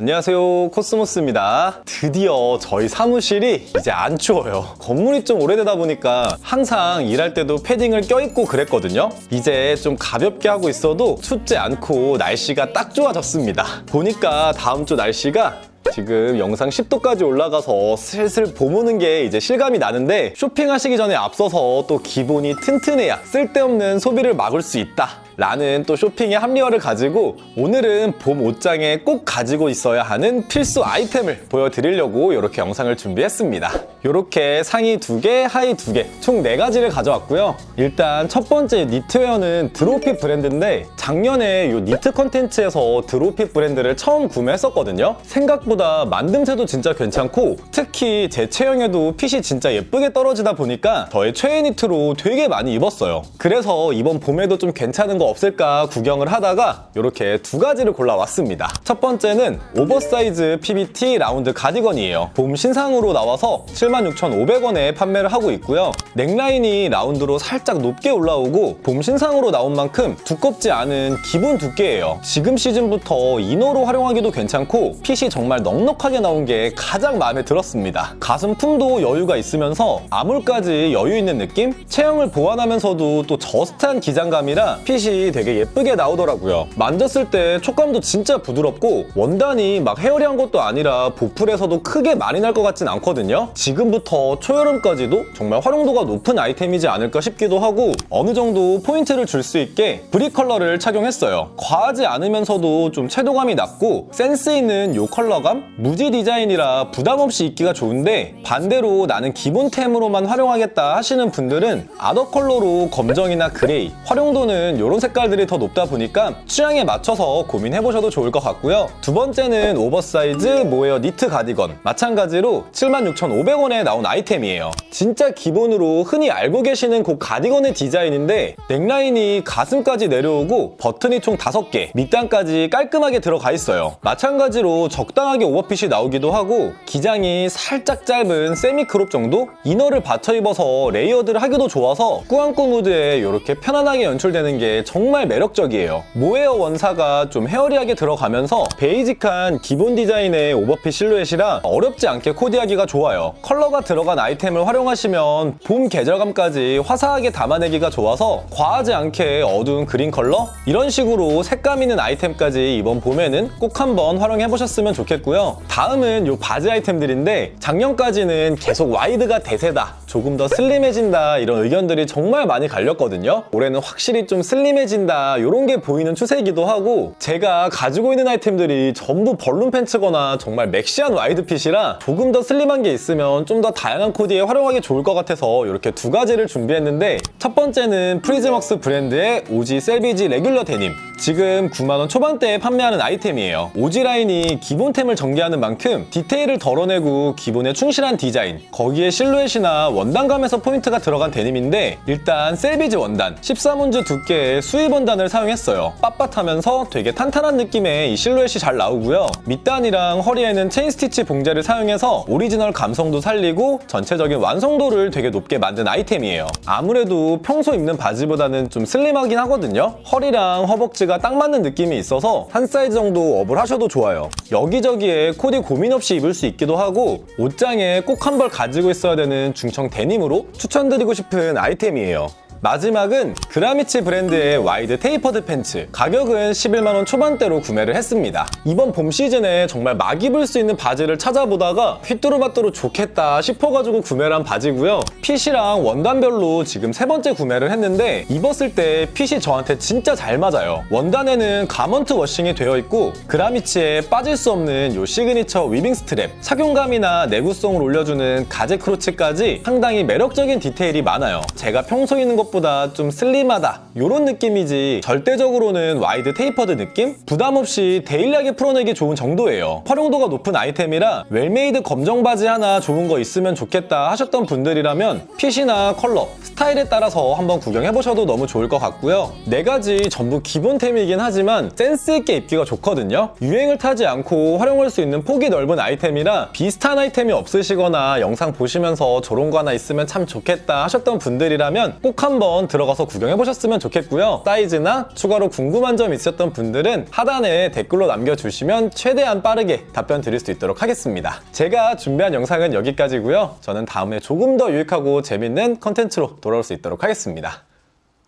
안녕하세요 코스모스입니다. 드디어 저희 사무실이 이제 안 추워요. 건물이 좀 오래되다 보니까 항상 일할 때도 패딩을 껴입고 그랬거든요. 이제 좀 가볍게 하고 있어도 춥지 않고 날씨가 딱 좋아졌습니다. 보니까 다음 주 날씨가 지금 영상 10도까지 올라가서 슬슬 봄 오는 게 이제 실감이 나는데 쇼핑하시기 전에 앞서서 또 기본이 튼튼해야 쓸데없는 소비를 막을 수 있다. 라는 또 쇼핑의 합리화를 가지고 오늘은 봄 옷장에 꼭 가지고 있어야 하는 필수 아이템을 보여드리려고 이렇게 영상을 준비했습니다. 이렇게 상의 두 개, 하의 두 개, 총 네 가지를 가져왔고요. 일단 첫 번째 니트웨어는 드로핏 브랜드인데 작년에 이 니트 컨텐츠에서 드로핏 브랜드를 처음 구매했었거든요. 생각보다 만듦새도 진짜 괜찮고 특히 제 체형에도 핏이 진짜 예쁘게 떨어지다 보니까 저의 최애 니트로 되게 많이 입었어요. 그래서 이번 봄에도 좀 괜찮은 거 없을까 구경을 하다가 이렇게 두 가지를 골라왔습니다. 첫 번째는 오버사이즈 PBT 라운드 가디건이에요. 봄 신상으로 나와서 76,500원에 판매를 하고 있고요. 넥라인이 라운드로 살짝 높게 올라오고 봄 신상으로 나온 만큼 두껍지 않은 기본 두께예요. 지금 시즌부터 이너로 활용하기도 괜찮고 핏이 정말 넉넉하게 나온 게 가장 마음에 들었습니다. 가슴 품도 여유가 있으면서 아물까지 여유 있는 느낌? 체형을 보완하면서도 또 저스트한 기장감이라 핏이 되게 예쁘게 나오더라고요. 만졌을 때 촉감도 진짜 부드럽고 원단이 막 헤어리한 것도 아니라 보풀에서도 크게 많이 날 것 같진 않거든요. 지금 부터 초여름까지도 정말 활용도가 높은 아이템이지 않을까 싶기도 하고 어느 정도 포인트를 줄 수 있게 브릭 컬러를 착용했어요. 과하지 않으면서도 좀 채도감이 낮고 센스 있는 이 컬러감? 무지 디자인이라 부담 없이 입기가 좋은데 반대로 나는 기본템으로만 활용하겠다 하시는 분들은 아더 컬러로 검정이나 그레이 활용도는 이런 색깔들이 더 높다 보니까 취향에 맞춰서 고민해보셔도 좋을 것 같고요. 두 번째는 오버사이즈 모헤어 니트 가디건 마찬가지로 76,500원 에 나온 아이템이에요. 진짜 기본으로 흔히 알고 계시는 그 가디건의 디자인인데 넥라인이 가슴까지 내려오고 버튼이 총 5개 밑단까지 깔끔하게 들어가 있어요. 마찬가지로 적당하게 오버핏이 나오기도 하고 기장이 살짝 짧은 세미 크롭 정도? 이너를 받쳐 입어서 레이어드를 하기도 좋아서 꾸안꾸 무드에 이렇게 편안하게 연출되는 게 정말 매력적이에요. 모헤어 원사가 좀 헤어리하게 들어가면서 베이직한 기본 디자인의 오버핏 실루엣이라 어렵지 않게 코디하기가 좋아요. 컬러 가 들어간 아이템을 활용하시면 봄 계절감까지 화사하게 담아내기가 좋아서 과하지 않게 어두운 그린 컬러? 이런 식으로 색감 있는 아이템까지 이번 봄에는 꼭 한번 활용해 보셨으면 좋겠고요. 다음은 이 바지 아이템들인데 작년까지는 계속 와이드가 대세다. 조금 더 슬림해진다 이런 의견들이 정말 많이 갈렸거든요. 올해는 확실히 좀 슬림해진다 이런 게 보이는 추세이기도 하고 제가 가지고 있는 아이템들이 전부 벌룬 팬츠거나 정말 맥시한 와이드 핏이라 조금 더 슬림한 게 있으면 좀 더 다양한 코디에 활용하기 좋을 것 같아서 이렇게 두 가지를 준비했는데 첫 번째는 프리즈먹스 브랜드의 오지 셀비지 레귤러 데님 지금 9만원 초반대에 판매하는 아이템이에요. 오지 라인이 기본템을 전개하는 만큼 디테일을 덜어내고 기본에 충실한 디자인 거기에 실루엣이나 원단감에서 포인트가 들어간 데님인데 일단 셀비지 원단 13운즈 두께의 수입 원단을 사용했어요. 빳빳하면서 되게 탄탄한 느낌의 이 실루엣이 잘 나오고요. 밑단이랑 허리에는 체인 스티치 봉제를 사용해서 오리지널 감성도 살 리고 전체적인 완성도를 되게 높게 만든 아이템이에요. 아무래도 평소 입는 바지보다는 좀 슬림하긴 하거든요. 허리랑 허벅지가 딱 맞는 느낌이 있어서 한 사이즈 정도 업을 하셔도 좋아요. 여기저기에 코디 고민 없이 입을 수 있기도 하고 옷장에 꼭 한 벌 가지고 있어야 되는 중청 데님으로 추천드리고 싶은 아이템이에요. 마지막은 그라미치 브랜드의 와이드 테이퍼드 팬츠. 가격은 11만원 초반대로 구매를 했습니다. 이번 봄 시즌에 정말 막 입을 수 있는 바지를 찾아보다가 휘뚜루마뚜루 좋겠다 싶어가지고 구매를 한 바지고요. 핏이랑 원단별로 지금 세 번째 구매를 했는데 입었을 때 핏이 저한테 진짜 잘 맞아요. 원단에는 가먼트 워싱이 되어 있고 그라미치에 빠질 수 없는 요 시그니처 위빙 스트랩 착용감이나 내구성을 올려주는 가제 크로치까지 상당히 매력적인 디테일이 많아요. 제가 평소 입는 것 것보다 좀 슬림하다 이런 느낌이지 절대적으로는 와이드 테이퍼드 느낌? 부담 없이 데일리하게 풀어내기 좋은 정도예요. 활용도가 높은 아이템이라 웰메이드 검정 바지 하나 좋은 거 있으면 좋겠다 하셨던 분들이라면 핏이나 컬러, 스타일에 따라서 한번 구경해보셔도 너무 좋을 것 같고요. 네 가지 전부 기본템이긴 하지만 센스 있게 입기가 좋거든요. 유행을 타지 않고 활용할 수 있는 폭이 넓은 아이템이라 비슷한 아이템이 없으시거나 영상 보시면서 저런 거 하나 있으면 참 좋겠다 하셨던 분들이라면 꼭 한번 들어가서 구경해 보셨으면 좋겠고요. 사이즈나 추가로 궁금한 점 있으셨던 분들은 하단에 댓글로 남겨주시면 최대한 빠르게 답변 드릴 수 있도록 하겠습니다. 제가 준비한 영상은 여기까지고요. 저는 다음에 조금 더 유익하고 재밌는 컨텐츠로 돌아올 수 있도록 하겠습니다.